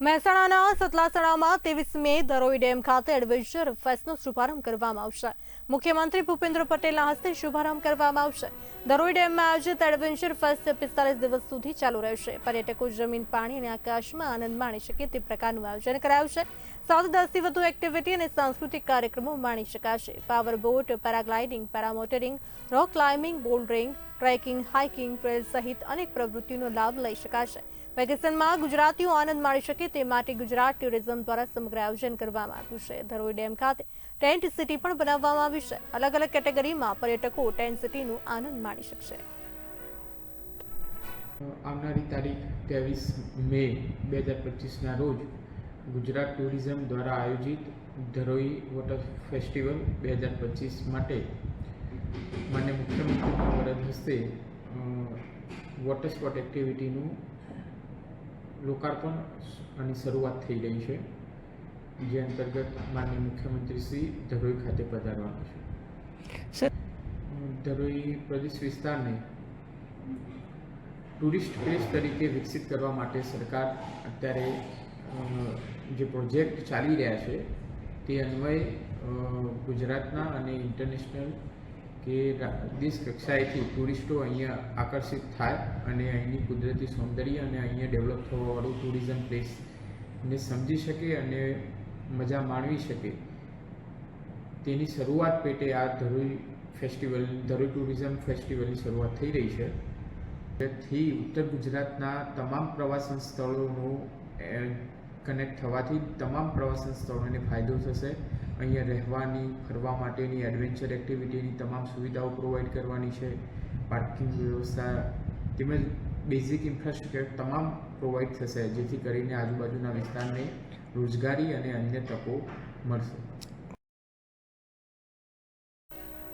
મહેસાણાના સતલાસણામાં ત્રેવીસ મે દરોઈ ડેમ ખાતે એડવેન્ચર ફેસ્ટનો શુભારંભ કરવામાં આવશે. મુખ્યમંત્રી ભૂપેન્દ્ર પટેલના હસ્તે શુભારંભ કરવામાં આવશે. દરોઈ ડેમમાં આયોજિત એડવેન્ચર ફેસ્ટ પિસ્તાલીસ દિવસ સુધી ચાલુ રહેશે. પર્યટકો જમીન, પાણી અને આકાશમાં આનંદ માણી શકે તે પ્રકારનું આયોજન કરાયું છે. સાત દસથી વધુ એક્ટિવિટી અને સાંસ્કૃતિક કાર્યક્રમો માણી શકાશે. Power boat paragliding paramotoring rock climbing bouldering trekking, hiking, trail સહિત અનેક પ્રવૃત્તિઓનો લાભ લઈ શકાશે. વેકેશનમાં ગુજરાતીઓ આનંદ માણી શકે તે માટે ગુજરાત ટુરિઝમ દ્વારા સમગ્ર આયોજન કરવામાં આવ્યું છે. ધરોઈ ડેમ ખાતે ટેન્ટ સિટી પણ બનાવવામાં આવી છે. અલગ અલગ કેટેગરીમાં પર્યટકો ટેન્ટ સિટીનું આનંદ માણી શકશે. આવનારી તારીખ ત્રેવીસ મે બે હજાર પચીસના રોજ ગુજરાત ટુરિઝમ દ્વારા આયોજિત ધરોઈ વોટર ફેસ્ટિવલ બે હજાર પચીસ માટે માન્ય મુખ્યમંત્રીના વરદ હસ્તે વોટર સ્પોટ એક્ટિવિટીનું લોકાર્પણ અને શરૂઆત થઈ રહી છે. જે અંતર્ગત માન્ય મુખ્યમંત્રી શ્રી ધરોઈ ખાતે પધારવાનું છે. ધરોઈ પ્રદેશ વિસ્તારને ટુરિસ્ટ પ્લેસ તરીકે વિકસિત કરવા માટે સરકાર અત્યારે જે પ્રોજેક્ટ ચાલી રહ્યા છે તે અન્વયે ગુજરાતના અને ઇન્ટરનેશનલ કે દેશ કક્ષાએથી ટુરિસ્ટો અહીંયા આકર્ષિત થાય અને અહીંની કુદરતી સૌંદર્ય અને અહીંયા ડેવલપ થવાવાળું ટુરિઝમ પ્લેસને સમજી શકે અને મજા માણવી શકે. તેની શરૂઆત પેટે આ ધરોઈ ફેસ્ટિવલ, ધરોઈ ટુરિઝમ ફેસ્ટિવલની શરૂઆત થઈ રહી છે. થી ઉત્તર ગુજરાતના તમામ પ્રવાસન સ્થળોનું કનેક્ટ થવાથી તમામ પ્રવાસન સ્થળોને ફાયદો થશે. અહીંયા રહેવાની, ફરવા માટેની એડવેન્ચર એક્ટિવિટીની તમામ સુવિધાઓ પ્રોવાઈડ કરવાની છે. પાર્કિંગ વ્યવસ્થા તેમજ બેઝિક ઇન્ફ્રાસ્ટ્રક્ચર તમામ પ્રોવાઈડ થશે, જેથી કરીને આજુબાજુના વિસ્તારને રોજગારી અને અન્ય તકો મળશે.